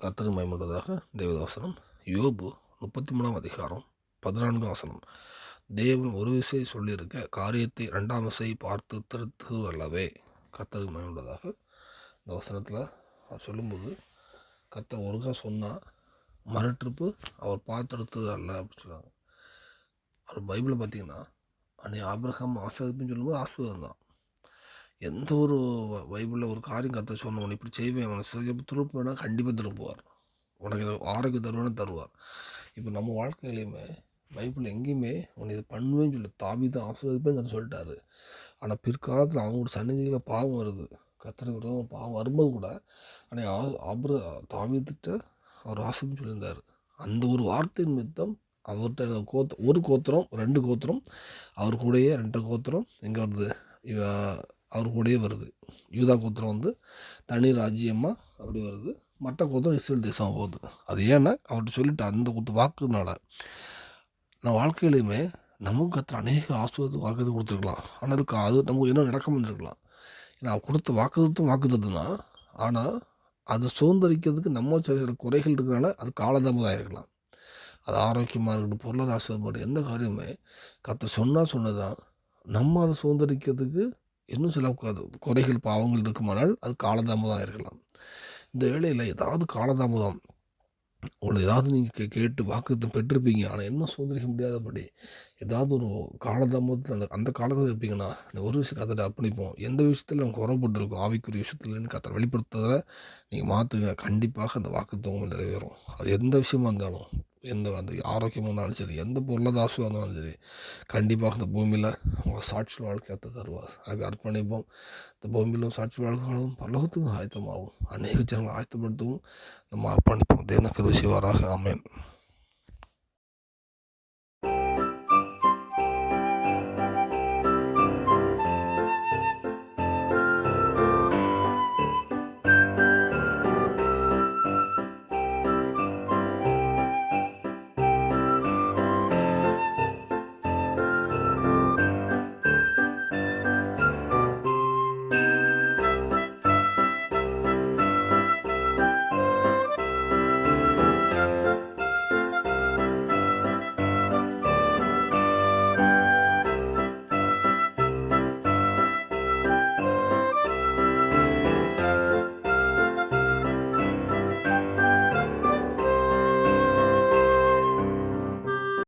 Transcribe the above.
கர்த்தருக்கு மயமுள்ளதாக தேவதாசனம். யோபு முப்பத்தி மூணாம் அதிகாரம் பதினான்காம் வசனம். தேவன் ஒரு விசை சொல்லியிருக்க காரியத்தை ரெண்டாம் விசை பார்த்து திருத்து அல்லவே கர்த்தருக்கு மயமுள்ளதாக இந்த வசனத்தில் அவர் சொல்லும்போது கத்தர் ஒருக்கா சொன்னால் மறுட்டிருப்பு அவர் பார்த்தெடுத்தது அல்ல அப்படின்னு சொல்லுவாங்க அவர் பைபிளை பார்த்தீங்கன்னா அன்னை ஆபிரகாம் ஆஸ்வதிப்புன்னு சொல்லும்போது ஆஸ்வதம் தான். எந்த ஒரு பைபிளில் ஒரு காரியம் கத்த சொன்ன உனக்கு இப்படி செய்வேன் உனக்கு செய்ய திருப்பு கண்டிப்பாக திருப்புவார். உனக்கு இதை ஆரோக்கியம் தருவேன்னு தருவார். இப்போ நம்ம வாழ்க்கையிலையுமே பைபிள் எங்கேயுமே உன்னை இதை பண்ணுவேன்னு சொல்லி தாபி தான் ஆசீர்வதிப்பேன்னு கத்த சொல்லிட்டாரு. ஆனால் பிற்காலத்தில் அவங்களோட சந்நிதியில் பாவம் வருது. கத்தருக்கு பாவம் வரும்போது கூட ஆனால் ஆபர தாவித்திட்ட அவர் ஆசிர்வம் சொல்லியிருந்தார். அந்த ஒரு வார்த்தை நிமித்தம் அவர்கிட்ட கோத்த ஒரு கோத்திரம் ரெண்டு கோத்திரம் அவர் கூடயே ரெண்டு கோத்திரம் எங்கே வருது? இவ அவர் கூடயே வருது. யூதா கோத்திரம் வந்து தனி ராஜ்யமாக அப்படி வருது. மற்ற கோத்திரம் இஸ்ரேல் தேசமாக போகுது. அது ஏன்னா அவர்கிட்ட சொல்லிட்டு அந்த கொடுத்த வாக்குனால நான் வாழ்க்கையிலையுமே நமக்கு கத்திர அநேக ஆஸ்பத்திரி வாக்குறுதி கொடுத்துருக்கலாம். ஆனால் அதுக்கு அது நமக்கு இன்னும் நடக்காமல் இருந்திருக்கலாம் ஏன்னா அவர் கொடுத்த வாக்குறுத்தும் வாக்குறுத்தம் தான் ஆனால் அதை சுதந்திரிக்கிறதுக்கு நம்ம சில சில குறைகள் இருக்கிறனால அது காலதாமதம் ஆகிருக்கலாம் அது ஆரோக்கியமாக இருக்கட்டும் பொருளாதார ஆசீர்வாதம் எந்த காரியமே கற்று சொன்னால் சொன்னதான் நம்ம அதை சுதந்திரிக்கிறதுக்கு இன்னும் சில குறைகள் பாவங்கள் இருக்குமானால் அது காலதாமதம் இருக்கலாம் இந்த வேளையில் ஏதாவது காலதாமதம் உங்களை ஏதாவது நீங்கள் கே கேட்டு வாக்குத்தம் பெற்றிருப்பீங்க. ஆனால் இன்னும் சுதந்திரிக்க முடியாதபடி ஏதாவது ஒரு காலதாமதத்தில் அந்த அந்த காலத்தில் இருப்பீங்கன்னா ஒரு விஷயம் கத்தரை அர்ப்பணிப்போம். எந்த விஷயத்தில் நம்ம குறைப்பட்டிருக்கோம் ஆவிக்குரிய விஷயத்துலன்னு கத்தரை வெளிப்படுத்துறதை நீங்கள் மாற்றுங்க கண்டிப்பாக அந்த வாக்குத்தவங்க நிறைவேறும். அது எந்த விஷயமா இருந்தாலும் எந்த அந்த ஆரோக்கியமாக இருந்தாலும் சரி எந்த பொருளாதாரம் இருந்தாலும் சரி கண்டிப்பாக இந்த பூமியில் உங்கள் சாட்சி வாழ்க்கையத்தை தருவார். அதுக்கு அர்ப்பணிப்போம். இந்த பூமியிலும் சாட்சி வாழ்க்கையாலும் பலவத்துக்கும் ஆயத்தமாகும். அநேக ஜனங்களை ஆயத்தப்படுத்தவும் நம்ம அர்ப்பணிப்போம். தேவன கருவி செய்வாராக.